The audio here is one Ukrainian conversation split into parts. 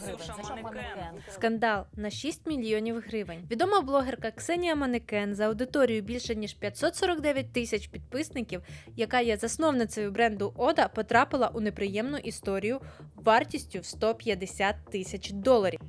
Ксюша Манекен. Скандал на 6 мільйонів гривень. Відома блогерка Ксенія Манекен за аудиторією більше ніж 549 тисяч підписників, яка є засновницею бренду Ода, потрапила у неприємну історію вартістю в 150 тисяч доларів.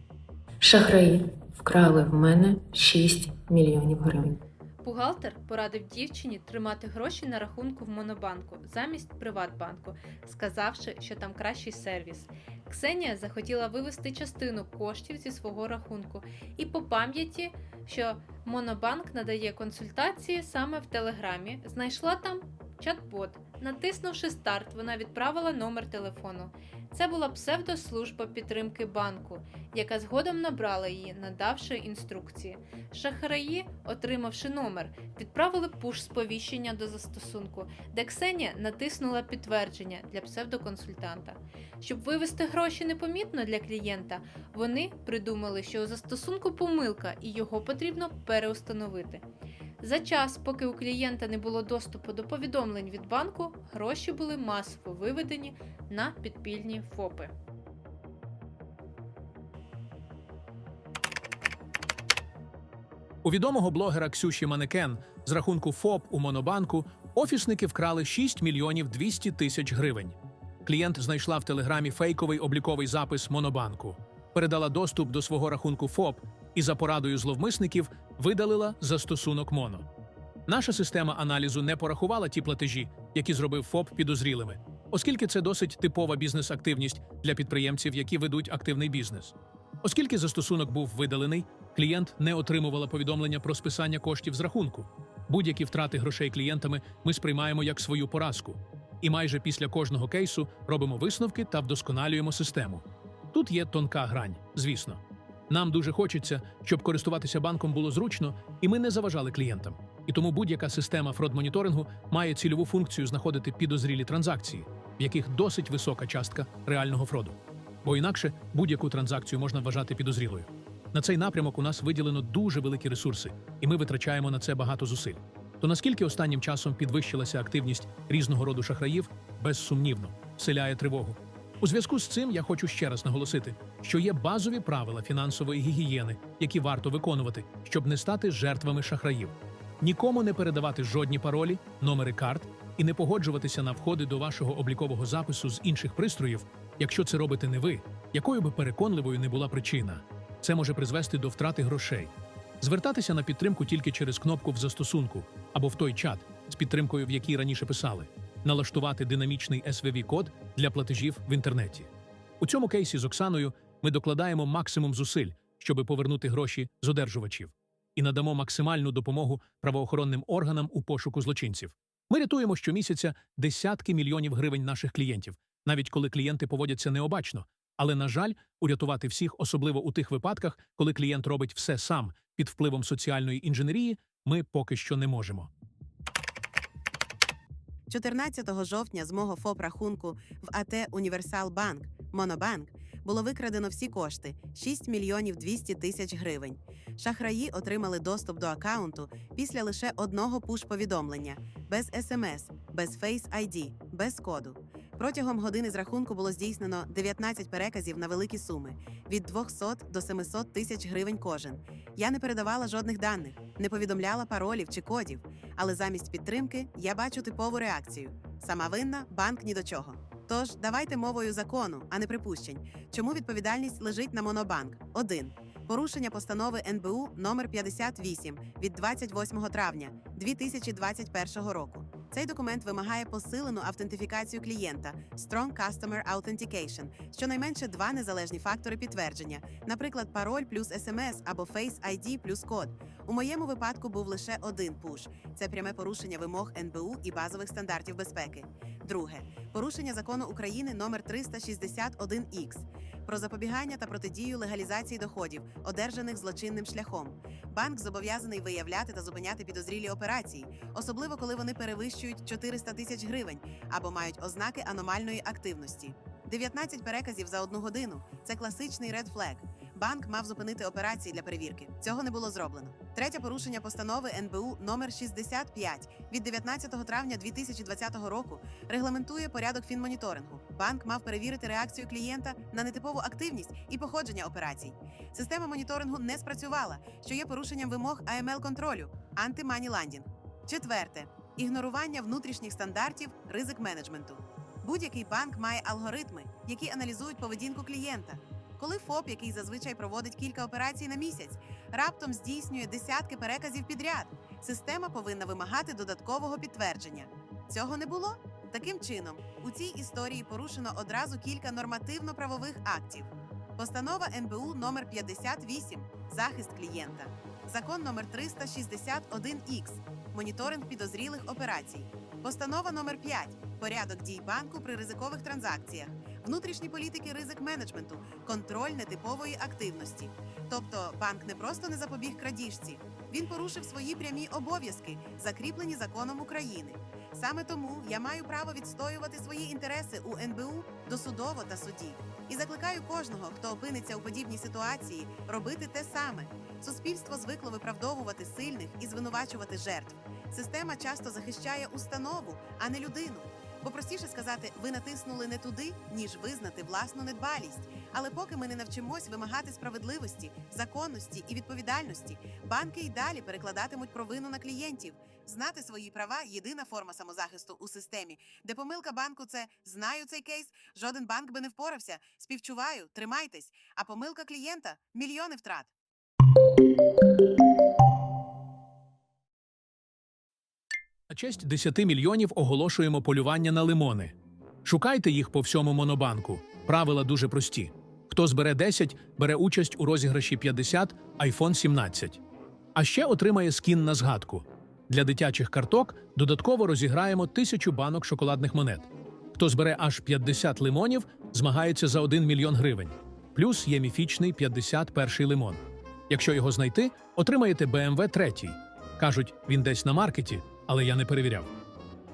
Шахраї вкрали в мене 6 мільйонів гривень. Бухгалтер порадив дівчині тримати гроші на рахунку в Монобанку замість Приватбанку, сказавши, що там кращий сервіс. Ксенія захотіла вивести частину коштів зі свого рахунку і по пам'яті, що Монобанк надає консультації саме в Телеграмі, знайшла там чат-бот. Натиснувши старт, вона відправила номер телефону. Це була псевдослужба підтримки банку, яка згодом набрала її, надавши інструкції. Шахраї, отримавши номер, відправили пуш-сповіщення до застосунку, де Ксенія натиснула підтвердження для псевдоконсультанта. Щоб вивести гроші непомітно для клієнта, вони придумали, що у застосунку помилка і його потрібно переустановити. За час, поки у клієнта не було доступу до повідомлень від банку, гроші були масово виведені на підпільні ФОПи. У відомого блогера Ксюші Манекен з рахунку ФОП у Монобанку офісники вкрали 6 мільйонів 200 тисяч гривень. Клієнт знайшла в телеграмі фейковий обліковий запис Монобанку, передала доступ до свого рахунку ФОП і за порадою зловмисників видалила застосунок Моно. Наша система аналізу не порахувала ті платежі, які зробив ФОП підозрілими, оскільки це досить типова бізнес-активність для підприємців, які ведуть активний бізнес. Оскільки застосунок був видалений, клієнт не отримувала повідомлення про списання коштів з рахунку. Будь-які втрати грошей клієнтами ми сприймаємо як свою поразку. І майже після кожного кейсу робимо висновки та вдосконалюємо систему. Тут є тонка грань, звісно. Нам дуже хочеться, щоб користуватися банком було зручно, і ми не заважали клієнтам. І тому будь-яка система фрод-моніторингу має цільову функцію знаходити підозрілі транзакції, в яких досить висока частка реального фроду. Бо інакше будь-яку транзакцію можна вважати підозрілою. На цей напрямок у нас виділено дуже великі ресурси, і ми витрачаємо на це багато зусиль. То наскільки останнім часом підвищилася активність різного роду шахраїв, безсумнівно, вселяє тривогу. У зв'язку з цим я хочу ще раз наголосити, що є базові правила фінансової гігієни, які варто виконувати, щоб не стати жертвами шахраїв. Нікому не передавати жодні паролі, номери карт і не погоджуватися на входи до вашого облікового запису з інших пристроїв, якщо це робите не ви, якою би переконливою не була причина. Це може призвести до втрати грошей. Звертатися на підтримку тільки через кнопку в застосунку або в той чат з підтримкою, в якій раніше писали, налаштувати динамічний SVV-код для платежів в інтернеті. У цьому кейсі з Оксаною ми докладаємо максимум зусиль, щоб повернути гроші з одержувачів, і надамо максимальну допомогу правоохоронним органам у пошуку злочинців. Ми рятуємо щомісяця десятки мільйонів гривень наших клієнтів, навіть коли клієнти поводяться необачно. Але, на жаль, урятувати всіх, особливо у тих випадках, коли клієнт робить все сам під впливом соціальної інженерії, ми поки що не можемо. 14 жовтня з мого ФОП-рахунку в АТ Універсал Банк Монобанк було викрадено всі кошти 6 мільйонів 200 тисяч гривень. Шахраї отримали доступ до акаунту після лише одного пуш-повідомлення, без смс, без Face ID, без коду. Протягом години з рахунку було здійснено 19 переказів на великі суми від 200 до 700 тисяч гривень кожен. Я не передавала жодних даних, не повідомляла паролів чи кодів, але замість підтримки я бачу типову реакцію: сама винна, банк ні до чого. Тож давайте мовою закону, а не припущень. Чому відповідальність лежить на Монобанк? 1. Порушення постанови НБУ номер 58 від 28 травня 2021 року. Цей документ вимагає посилену автентифікацію клієнта Strong Customer Authentication, щонайменше два незалежні фактори підтвердження, наприклад, пароль плюс SMS або Face ID плюс код. У моєму випадку був лише один пуш. Це пряме порушення вимог НБУ і базових стандартів безпеки. Друге порушення закону України номер 361 х про запобігання та протидію легалізації доходів, одержаних злочинним шляхом. Банк зобов'язаний виявляти та зупиняти підозрілі операції, особливо коли вони перевищують 400 тисяч гривень або мають ознаки аномальної активності. 19 переказів за одну годину це класичний ред флег. Банк мав зупинити операції для перевірки. Цього не було зроблено. Третє порушення постанови НБУ номер 65 від 19 травня 2020 року регламентує порядок фінмоніторингу. Банк мав перевірити реакцію клієнта на нетипову активність і походження операцій. Система моніторингу не спрацювала, що є порушенням вимог АМЛ контролю анти-мані ландінг. Четверте ігнорування внутрішніх стандартів ризик менеджменту. Будь-який банк має алгоритми, які аналізують поведінку клієнта. Коли ФОП, який зазвичай проводить кілька операцій на місяць, раптом здійснює десятки переказів підряд, система повинна вимагати додаткового підтвердження. Цього не було. Таким чином, у цій історії порушено одразу кілька нормативно-правових актів. Постанова НБУ номер 58 захист клієнта, закон номер 361Х моніторинг підозрілих операцій, постанова номер 5 порядок дій банку при ризикових транзакціях, внутрішні політики ризик менеджменту, контроль нетипової активності. Тобто банк не просто не запобіг крадіжці, він порушив свої прямі обов'язки, закріплені законом України. Саме тому я маю право відстоювати свої інтереси у НБУ досудово та суді. І закликаю кожного, хто опиниться у подібній ситуації, робити те саме. Суспільство звикло виправдовувати сильних і звинувачувати жертв. Система часто захищає установу, а не людину. Бо простіше сказати, ви натиснули не туди, ніж визнати власну недбалість. Але поки ми не навчимось вимагати справедливості, законності і відповідальності, банки й далі перекладатимуть провину на клієнтів. Знати свої права єдина форма самозахисту у системі, де помилка банку це знаю цей кейс, жоден банк би не впорався. Співчуваю, тримайтесь. А помилка клієнта мільйони втрат. На честь 10 мільйонів оголошуємо полювання на лимони. Шукайте їх по всьому монобанку. Правила дуже прості. Хто збере 10, бере участь у розіграші 50, iPhone 17. А ще отримає скін на згадку. Для дитячих карток додатково розіграємо тисячу банок шоколадних монет. Хто збере аж 50 лимонів, змагається за 1 мільйон гривень. Плюс є міфічний 51 лимон. Якщо його знайти, отримаєте BMW 3. Кажуть, він десь на маркеті, але я не перевіряв.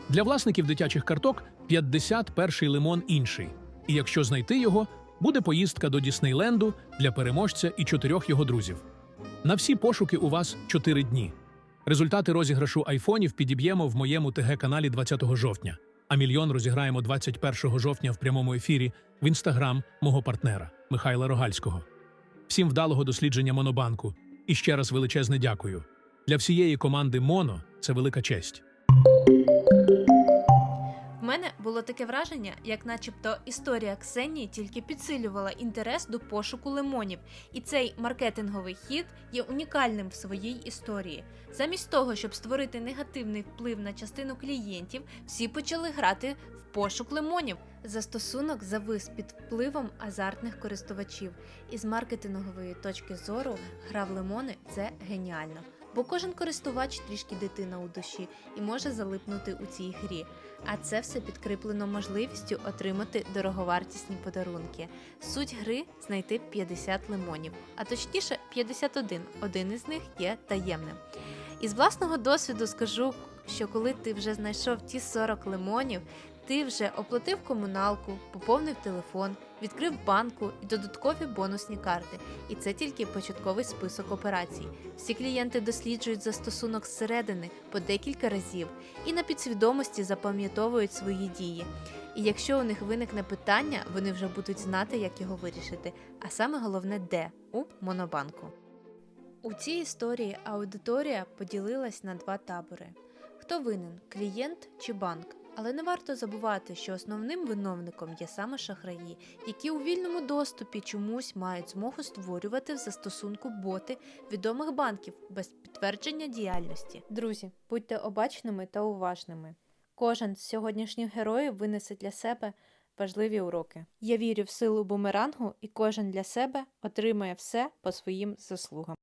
Для власників дитячих карток 51 лимон інший. І якщо знайти його, буде поїздка до Діснейленду для переможця і чотирьох його друзів. На всі пошуки у вас 4 дні. Результати розіграшу айфонів підіб'ємо в моєму ТГ-каналі 20 жовтня, а мільйон розіграємо 21 жовтня в прямому ефірі в інстаграм мого партнера Михайла Рогальського. Всім вдалого дослідження Монобанку. І ще раз величезне дякую. Для всієї команди Моно це велика честь. В мене було таке враження, як начебто історія Ксенії тільки підсилювала інтерес до пошуку лимонів, і цей маркетинговий хід є унікальним в своїй історії. Замість того, щоб створити негативний вплив на частину клієнтів, всі почали грати в пошук лимонів. Застосунок завис під впливом азартних користувачів, і з маркетингової точки зору гра в лимони це геніально. Бо кожен користувач трішки дитина у душі і може залипнути у цій грі. А це все підкріплено можливістю отримати дороговартісні подарунки. Суть гри знайти 50 лимонів, а точніше 51. Один із них є таємним. Із власного досвіду скажу, що коли ти вже знайшов ті 40 лимонів, ти вже оплатив комуналку, поповнив телефон, відкрив банку і додаткові бонусні карти. І це тільки початковий список операцій. Всі клієнти досліджують застосунок зсередини по декілька разів і на підсвідомості запам'ятовують свої дії. І якщо у них виникне питання, вони вже будуть знати, як його вирішити. А саме головне, де у монобанку. У цій історії аудиторія поділилась на два табори: хто винен клієнт чи банк. Але не варто забувати, що основним виновником є саме шахраї, які у вільному доступі чомусь мають змогу створювати в застосунку боти відомих банків без підтвердження діяльності. Друзі, будьте обачними та уважними. Кожен з сьогоднішніх героїв винесе для себе важливі уроки. Я вірю в силу бумерангу, і кожен для себе отримає все по своїм заслугам.